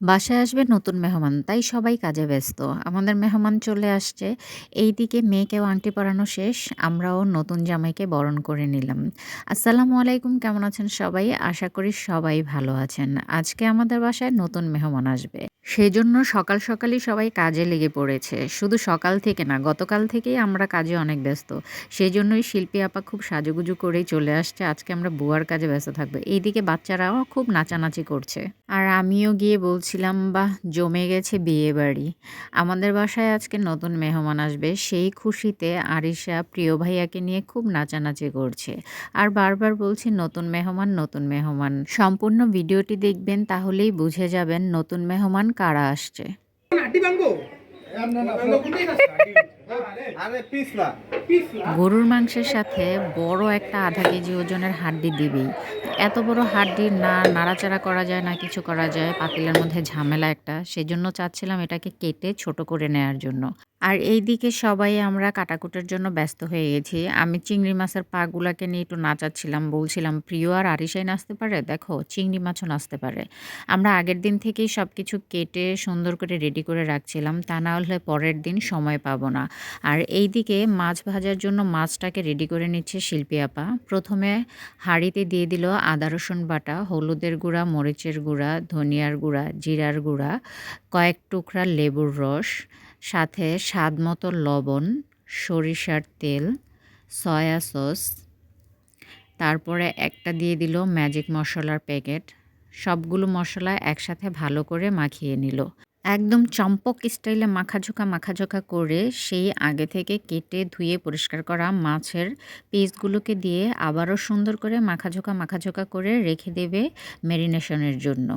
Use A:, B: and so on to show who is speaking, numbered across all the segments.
A: বাসায় আসবে নতুন মেহমান, তাই সবাই কাজে ব্যস্ত। আমাদের মেহমান চলে আসছে। এইদিকে মেয়েকেও আংটি পরানো শেষ, আমরাও নতুন জামাইকে বরণ করে নিলাম। আসসালামু আলাইকুম, কেমন আছেন সবাই? আশা করি সবাই ভালো আছেন। আজকে আমাদের বাসায় নতুন মেহমান আসবে। সেই জন্য সকাল সকালই সবাই কাজে লেগে পড়েছে। শুধু সকাল থেকে না, গতকাল থেকেই আমরা কাজে অনেক ব্যস্ত। সেই জন্যই শিল্পী আপা খুব সাজুগুজু করেই চলে আসছে। আজকে আমরা বুয়ার কাজে ব্যস্ত থাকব। এইদিকে বাচ্চারাও খুব নাচানাচি করছে। আর আমিও গিয়ে বলছিলাম বাহ জমে গেছে বিয়ে বাড়ি আমাদের বাসায় আজকে নতুন মেহমান আসবে। সেই খুশিতে আরিশা প্রিয় ভাইয়াকে নিয়ে খুব নাচানাচি করছে। আর বারবার বলছি নতুন মেহমান নতুন মেহমান। সম্পূর্ণ ভিডিওটি দেখবেন তাহলেই বুঝে যাবেন নতুন মেহমান কারা আসছে। গরুর মাংসের সাথে বড় একটা আধা কেজি ওজনের হাড্ডি দিবেই এত বড় হাড্ডি না নাড়াচাড়া করা যায়, না কিছু করা যায়, পাতিলের মধ্যে ঝামেলা একটা। সেজন্য চাচ্ছিলাম এটাকে কেটে ছোট করে নেয়ার জন্য। আর এই দিকে সবাই আমরা কাটাকুটের জন্য ব্যস্ত হয়ে গেছি। আমি চিংড়ি মাছের পাগুলাকে নিয়ে একটু নাচাচ্ছিলাম, বলছিলাম, প্রিয়, আর আরিসাই নাচতে পারে? দেখো, চিংড়ি মাছও নাচতে পারে। আমরা আগের দিন থেকেই সব কিছু কেটে সুন্দর করে রেডি করে রাখছিলাম। তা না হলে পরের দিন সময় পাবো না। আর এই দিকে মাছ ভাজার জন্য মাছটাকে রেডি করে নিচ্ছে শিল্পী আপা। প্রথমে হাঁড়িতে দিয়ে দিল আদা, রসুন বাটা, হলুদের গুঁড়া, মরিচের গুঁড়া, ধনিয়ার গুঁড়া, জিরার গুঁড়া, কয়েক টুকরা লেবুর রস, সাথে স্বাদ মতো লবণ, সরিষার তেল, সয়া সস, তারপরে একটা দিয়ে দিল ম্যাজিক মশলার প্যাকেট। সবগুলো মশলা একসাথে ভালো করে মাখিয়ে নিল। একদম চম্পক স্টাইলে মাখাঝোকা মাখাঝোকা করে সেই আগে থেকে কেটে ধুয়ে পরিষ্কার করা মাছের পিসগুলোকে দিয়ে আবারও সুন্দর করে মাখাঝোকা মাখাঝোকা করে রেখে দেবে ম্যারিনেশনের জন্য।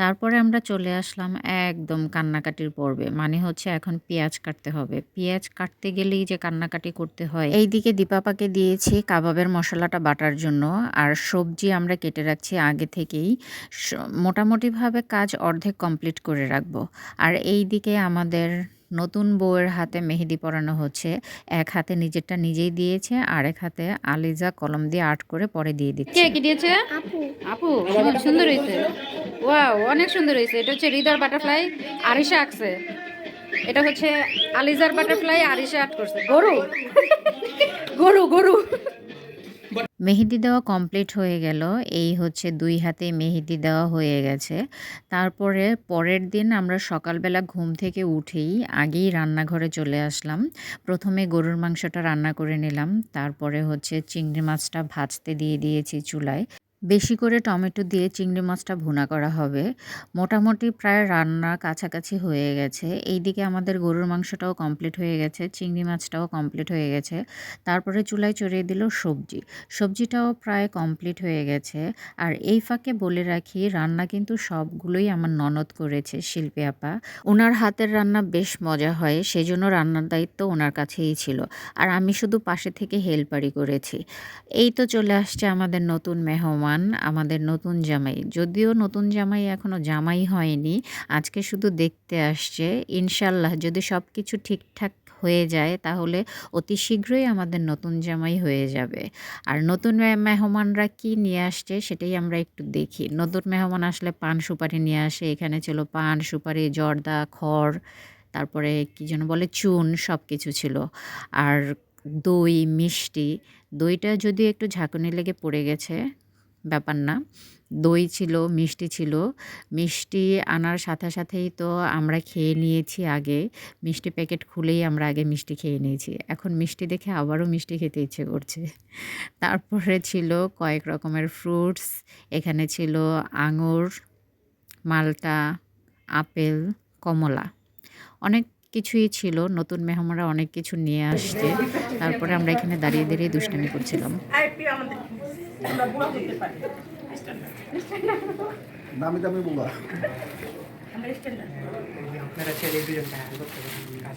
A: তারপরে আমরা চলে আসলাম একদম কান্নাকাটির পর্বে মানে হচ্ছে এখন পেঁয়াজ কাটতে হবে। পেঁয়াজ কাটতে গেলেই যে কান্নাকাটি করতে হয়। এইদিকে দীপাপাকে দিয়েছি কাবাবের মশলাটা বাটার জন্য, আর সবজি আমরা কেটে রাখছি আগে থেকেই। মোটামুটিভাবে কাজ অর্ধেক কমপ্লিট করে রাখব। আর এই দিকে আমাদের নতুন বউয়ের হাতে মেহেদি পরানো হচ্ছে। এক হাতে নিজেরটা নিজেই দিয়েছে আর এক হাতে আলিজা কলম দিয়ে আর্ট করে পরে দিয়ে দিচ্ছে।
B: কে কি দিয়েছে? আপু। আপু সুন্দর হয়েছে। ওয়াও অনেক সুন্দর হয়েছে। এটা হচ্ছে হৃদয় বাটারফ্লাই আরিশা আঁকছে। এটা হচ্ছে আলিজার বাটারফ্লাই আরিশা আর্ট করছে। গরু। গরু গরু।
A: মেহেদি দেওয়া কমপ্লিট হয়ে গেল। এই হচ্ছে দুই হাতে মেহেদি দেওয়া হয়ে গেছে। তারপরে পরের দিন আমরা সকালবেলা ঘুম থেকে উঠেই আগেই রান্নাঘরে চলে আসলাম। প্রথমে গরুর মাংসটা রান্না করে নিলাম। তারপরে হচ্ছে চিংড়ি মাছটা ভাজতে দিয়ে দিয়েছি চুলায়। বেশি করে টমেটো দিয়ে চিংড়ি মাছটা ভুনা করা হবে। মোটামুটি প্রায় রান্না কাছাকাছি হয়ে গেছে। এইদিকে আমাদের গরুর মাংসটাও কমপ্লিট হয়ে গেছে, চিংড়ি মাছটাও কমপ্লিট হয়ে গেছে। তারপরে চুলায় চড়িয়ে দিল সবজি। সবজিটাও প্রায় কমপ্লিট হয়ে গেছে। আর এই ফাঁকে বলে রাখি, রান্না কিন্তু সবগুলোই আমার ননদ করেছে, শিল্পী আপা। ওনার হাতের রান্না বেশ মজা হয় সেই জন্য রান্নার দায়িত্ব ওনার কাছেই ছিল। আর আমি শুধু পাশে থেকে হেল্পারই করেছি। এই তো চলে আসছে আমাদের নতুন মেহমান। আমাদের নতুন জামাই। যদিও নতুন জামাই এখনও জামাই হয়নি, আজকে শুধু দেখতে আসছে। ইনশাল্লাহ যদি সব কিছু ঠিকঠাক হয়ে যায়, তাহলে অতি শীঘ্রই আমাদের নতুন জামাই হয়ে যাবে। আর নতুন মেহমানরা কি নিয়ে আসছে, সেটাই আমরা একটু দেখি। নতুন মেহমান আসলে পান সুপারি নিয়ে আসে, এখানে ছিল পান, সুপারি, জর্দা, খড়, তারপরে কি যেন বলে, চুন সব কিছু ছিল। আর দই, মিষ্টি, দইটা যদি একটু ঝাঁকুনি লেগে পড়ে গেছে ব্যাপার না। দই ছিল, মিষ্টি ছিল। মিষ্টি আনার সাথে সাথেই তো আমরা খেয়ে নিয়েছি আগে। মিষ্টি প্যাকেট খুলেই আমরা আগে মিষ্টি খেয়ে নিয়েছি। এখন মিষ্টি দেখে আবারও মিষ্টি খেতে ইচ্ছে করছে। তারপরে ছিল কয়েক রকমের ফ্রুটস। এখানে ছিল আঙুর, মালটা, আপেল, কমলা। অনেক কিছুই ছিল নতুন মেহমানরা অনেক কিছু নিয়ে আসছে। তারপরে আমরা এখানে দাঁড়িয়ে দাঁড়িয়ে দুষ্টামি করছিলাম।
C: দামি দামি বুবা
D: আপনারা ছেলে দুজন কাজ।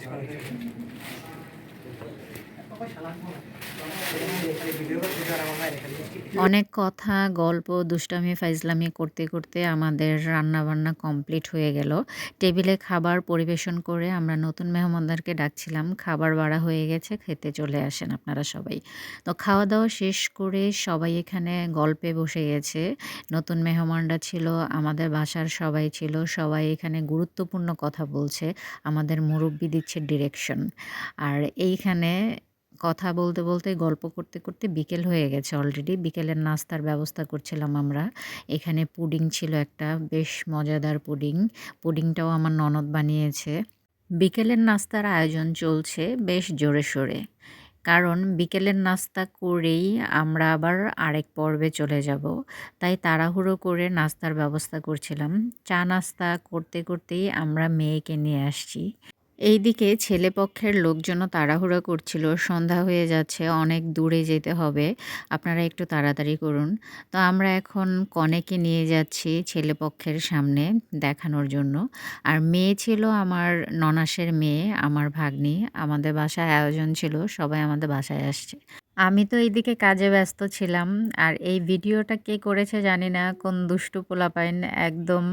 A: অনেক কথা, গল্প, দুষ্টামি, ফাইজলামি করতে করতে আমাদের রান্না বান্না কমপ্লিট হয়ে গেল। টেবিলে খাবার পরিবেশন করে আমরা নতুন মেহমানদারকে ডাকছিলাম। খাবার বাড়া হয়ে গেছে, খেতে চলে আসেন আপনারা সবাই। তো খাওয়া দাওয়া শেষ করে সবাই এখানে গল্পে বসে গেছে। নতুন মেহমানরা ছিল, আমাদের বাসার সবাই ছিল, সবাই এখানে গুরুত্বপূর্ণ কথা বলছে, আমাদের মুরব্বি দিচ্ছে ডিরেকশন আর এইখানে কথা বলতে বলতে, গল্প করতে করতে বিকেল হয়ে গেছে অলরেডি বিকেলের নাস্তার ব্যবস্থা করছিলাম আমরা। এখানে পুডিং ছিল একটা, বেশ মজাদার পুডিং। পুডিংটাও আমার ননদ বানিয়েছে। বিকেলের নাস্তার আয়োজন চলছে বেশ জোরে সোরে। কারণ বিকেলের নাস্তা করেই আমরা আবার আরেক পর্বে চলে যাব। তাই তাড়াহুড়ো করে নাস্তার ব্যবস্থা করছিলাম। চা নাস্তা করতে, করতেই আমরা মেয়েকে নিয়ে আসছি। এইদিকে ছেলেপক্ষের লোকজনও তাড়াহুড়া করছিল। সন্ধ্যা হয়ে যাচ্ছে, অনেক দূরে যেতে হবে। আপনারা একটু তাড়াতাড়ি করুন। তো আমরা এখন কনেকে নিয়ে যাচ্ছি ছেলেপক্ষের সামনে দেখানোর জন্য। আর মেয়ে ছিল আমার ননাসের মেয়ে, আমার ভাগ্নি। আমাদের বাসায় আয়োজন ছিল, সবাই আমাদের বাসায় আসছে। আমি তো এইদিকে কাজে ব্যস্ত ছিলাম। আর এই ভিডিওটা কে করেছে জানি না কোন দুষ্টু পোলাপাইন একদম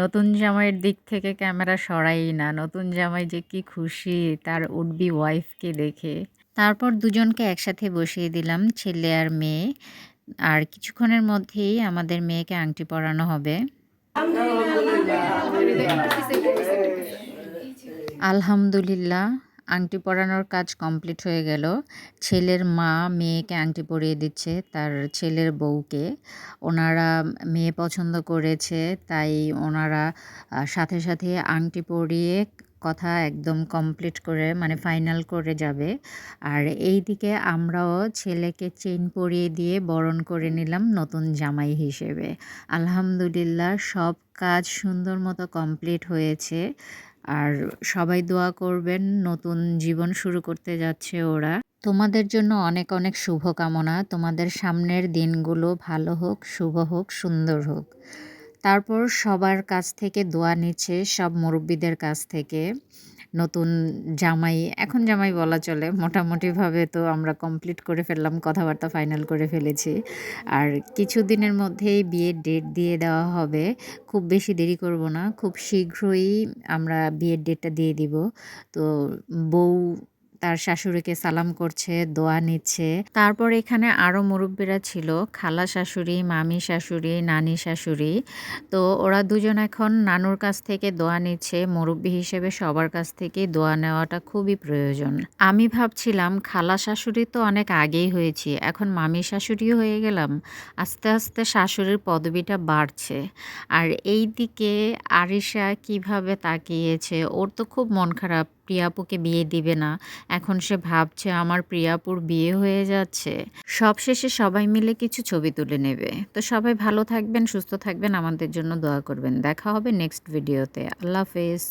A: নতুন জামাইয়ের দিক থেকে ক্যামেরা সরাই না। নতুন জামাই যে কি খুশি তার উডবি ওয়াইফকে দেখে। তারপর দুজনকে একসাথে বসিয়ে দিলাম ছেলে আর মেয়ে। আর কিছুক্ষণের মধ্যেই আমাদের মেয়েকে আংটি পরানো হবে। আলহামদুলিল্লাহ। আংটি পরানোর কাজ কমপ্লিট হয়ে গেল। ছেলের মা মেয়েকে আংটি পরিয়ে দিচ্ছে, তার ছেলের বউকে। ওনারা মেয়ে পছন্দ করেছে, তাই ওনারা সাথে সাথে আংটি পরিয়ে কথা একদম কমপ্লিট করে মানে ফাইনাল করে যাবে। আর এই দিকে আমরাও ছেলেকে চেইন পরিয়ে দিয়ে বরণ করে নিলাম নতুন জামাই হিসেবে। আলহামদুলিল্লাহ সব কাজ সুন্দর মতো কমপ্লিট হয়েছে। আর সবাই দোয়া করবেন নতুন জীবন শুরু করতে যাচ্ছে ওরা। তোমাদের জন্য অনেক অনেক শুভকামনা। তোমাদের সামনের দিনগুলো ভালো হোক, শুভ হোক, সুন্দর হোক। তারপর সবার কাছ থেকে দোয়া নিচ্ছে, সব মুরব্বীদের কাছ থেকে। নতুন জামাই, এখন জামাই বলা চলে। মোটামুটিভাবে তো আমরা কমপ্লিট করে ফেললাম, কথাবার্তা ফাইনাল করে ফেলেছি। আর কিছুদিনের মধ্যেই বিয়ের ডেট দিয়ে দেওয়া হবে। খুব বেশি দেরি করব না, খুব শীঘ্রই আমরা বিয়ের ডেটটা দিয়ে দিব। তো বউ তার শাশুড়িকে সালাম করছে, দোয়া নিচ্ছে। তারপর এখানে আরও মুরব্বীরা ছিল, খালা শাশুড়ি, মামি শাশুড়ি, নানি শাশুড়ি। তো ওরা দুজন এখন নানুর কাছ থেকে দোয়া নিচ্ছে, মুরব্বী হিসেবে সবার কাছ থেকে দোয়া নেওয়াটা খুবই প্রয়োজন। আমি ভাবছিলাম, খালা শাশুড়ি তো অনেক আগেই হয়েছি, এখন মামি শাশুড়িও হয়ে গেলাম। আস্তে আস্তে শাশুড়ির পদবিটা বাড়ছে। আর এই দিকে আরিশা কীভাবে তাকিয়েছে, ওর তো খুব মন খারাপ। প্রিয়াপুকে বিয়ে দিবে না। এখন সে ভাবছে আমার প্রিয়াপুর বিয়ে হয়ে যাচ্ছে। সবশেষে সবাই মিলে কিছু ছবি তুলে নেবে। তো সবাই ভালো থাকবেন, সুস্থ থাকবেন। আমাদের জন্য দোয়া করবেন। দেখা হবে নেক্সট ভিডিওতে আল্লাহ হাফেজ।